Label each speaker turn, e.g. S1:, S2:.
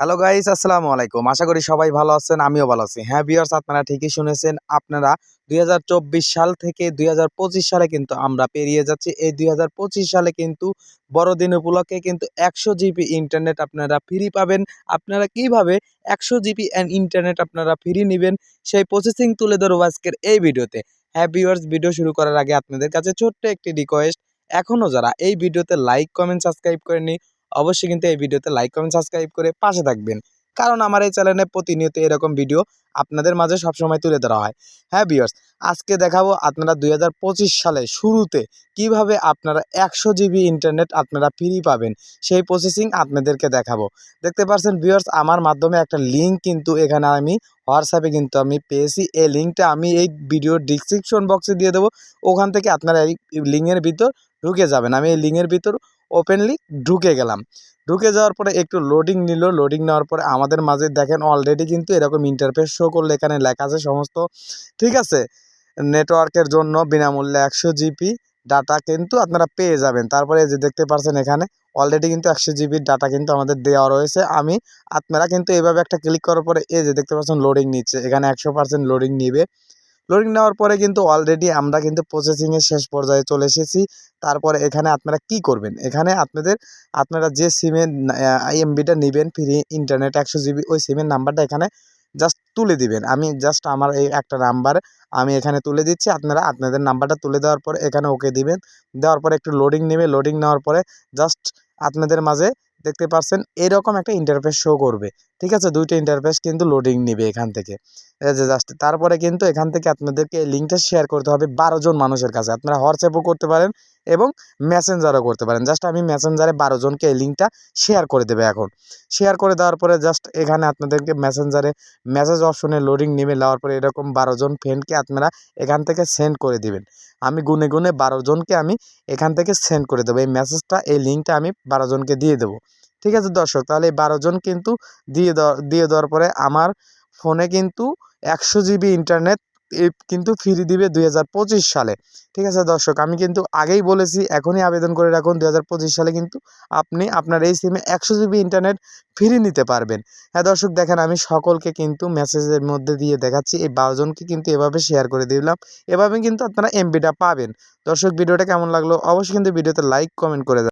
S1: Hello guys আসসালামু আলাইকুম। আশা করি সবাই ভালো আছেন, আমিও ভালো আছি। হ্যাঁ বিয়ার্স আপনারা ঠিকই শুনেছেন, আপনারা দুই হাজার চব্বিশ সাল থেকে দুই হাজার পঁচিশ সালে কিন্তু আমরা পেরিয়ে যাচ্ছি। এই দুই হাজার পঁচিশ সালে কিন্তু বড়দিন উপলক্ষে কিন্তু একশো জিবি ইন্টারনেট আপনারা ফ্রি পাবেন। আপনারা কীভাবে একশো জিবি ইন্টারনেট আপনারা ফ্রি নেবেন, সেই প্রসেসিং তুলে ধরবো আজকের এই ভিডিওতে। হ্যাঁ ভিউয়ার্স ভিডিও শুরু করার আগে আপনাদের কাছে ছোট্ট একটি রিকোয়েস্ট এখনও যারা এই ভিডিওতে লাইক কমেন্ট সাবস্ক্রাইব করেনি অবশ্যই কিন্তু এই ভিডিওতে লাইক কমেন্ট সাবস্ক্রাইব করে পাশে থাকবেন। কারণ আমার এই চ্যানেলে প্রতিনিয়ত এরকম ভিডিও আপনাদের মাঝে সবসময় তুলে ধরা হয়। হ্যাঁ বিয়ার্স আজকে দেখাবো আপনারা দু হাজার পঁচিশ সালে শুরুতে কীভাবে আপনারা একশো জিবি ইন্টারনেট আপনারা ফ্রি পাবেন। সেই প্রসেসিং আপনাদেরকে দেখাবো। দেখতে পাচ্ছেন বিয়ার্স আমার মাধ্যমে একটা লিঙ্ক কিন্তু এখানে আমি হোয়াটসঅ্যাপে কিন্তু আমি পেয়েছি। এই লিঙ্কটা আমি এই ভিডিওর ডিসক্রিপশন বক্সে দিয়ে দেবো। ওখান থেকে আপনারা এই লিঙ্কের ভিতর ঢুকে যাবেন। আমি এই লিঙ্কের ভিতর ওপেনলি ঢুকে গেলাম। ঢুকে যাওয়ার পরে একটু লোডিং নিল। লোডিং নেওয়ার পরে আমাদের মাঝে দেখেন অলরেডি কিন্তু এরকম ইন্টারফেস শো করলে এখানে লেখা আছে সমস্ত, ঠিক আছে? নেটওয়ার্কের জন্য বিনামূল্যে একশো জিবি ডাটা কিন্তু আপনারা পেয়ে যাবেন। তারপরে যে দেখতে পাচ্ছেন এখানে অলরেডি কিন্তু একশো জিবির ডাটা কিন্তু আমাদের দেওয়া রয়েছে। আমি, আপনারা কিন্তু এইভাবে একটা ক্লিক করার পরে এই যে দেখতে পাচ্ছেন লোডিং নিচ্ছে। এখানে একশো পার্সেন্ট লোডিং নিবে। লোডিং নেওয়ার পরে কিন্তু অলরেডি আমরা কিন্তু প্রসেসিংয়ের শেষ পর্যায়ে চলে এসেছি। তারপরে এখানে আপনারা কি করবেন? এখানে আপনাদের, আপনারা যে সিমের এমবিটা নেবেন ফ্রি ইন্টারনেট একশো জিবি ওই সিমের নাম্বারটা এখানে জাস্ট তুলে দিবেন। আমি জাস্ট আমার এই একটা নাম্বার আমি এখানে তুলে দিচ্ছি। আপনারা আপনাদের নাম্বারটা তুলে দেওয়ার পরে এখানে ওকে দিবেন। দেওয়ার পরে একটু লোডিং নেবে। লোডিং নেওয়ার পরে জাস্ট আপনাদের মাঝে দেখতে পাচ্ছেন এরকম একটা ইন্টারফেস শো করবে। ঠিক আছে? দুইটা ইন্টারফেস কিন্তু লোডিং নিবে এখান থেকে। জাস্ট তারপরে কিন্তু এখান থেকে আপনাদেরকে এই লিঙ্কটা শেয়ার করতে হবে বারো জন মানুষের কাছে। আপনারা হোয়াটসঅ্যাপও করতে পারেন এবং মেসেঞ্জারও করতে পারেন। জাস্ট আমি মেসেঞ্জারে বারো জনকে এই লিঙ্কটা শেয়ার করে দেবে এখন। শেয়ার করে দেওয়ার পরে জাস্ট এখানে আপনাদেরকে মেসেঞ্জারে মেসেজ অপশনে লোডিং নেমে নেওয়ার পরে এরকম বারো জন ফ্রেন্ডকে আপনারা এখান থেকে সেন্ড করে দিবেন। আমি গুনে গুনে বারো জনকে আমি এখান থেকে সেন্ড করে দেবো। এই মেসেজটা এই লিঙ্কটা আমি বারো জনকে দিয়ে দেবো। ঠিক আছে দর্শক, তাহলে এই বারো জন কিন্তু দিয়ে দেওয়া দিয়ে দেওয়ার পরে আমার ফোনে কিন্তু একশো জিবি ইন্টারনেট কিন্তু ফ্রি দিবে দুই হাজার পঁচিশ সালে। ঠিক আছে দর্শক, আমি কিন্তু আগেই বলেছি, এখনই আবেদন করে রাখুন, দুই হাজার পঁচিশ সালে কিন্তু আপনি আপনার এই সিমে একশো জিবি ইন্টারনেট ফ্রি নিতে পারবেন। হ্যাঁ দর্শক, দেখেন আমি সকলকে কিন্তু মেসেজের মধ্যে দিয়ে দেখাচ্ছি, এই বারোজনকে কিন্তু এভাবে শেয়ার করে দিলাম, এভাবে কিন্তু আপনারা এমবিটা পাবেন। দর্শক, ভিডিওটা কেমন লাগল? অবশ্যই কিন্তু ভিডিওতে লাইক কমেন্ট করে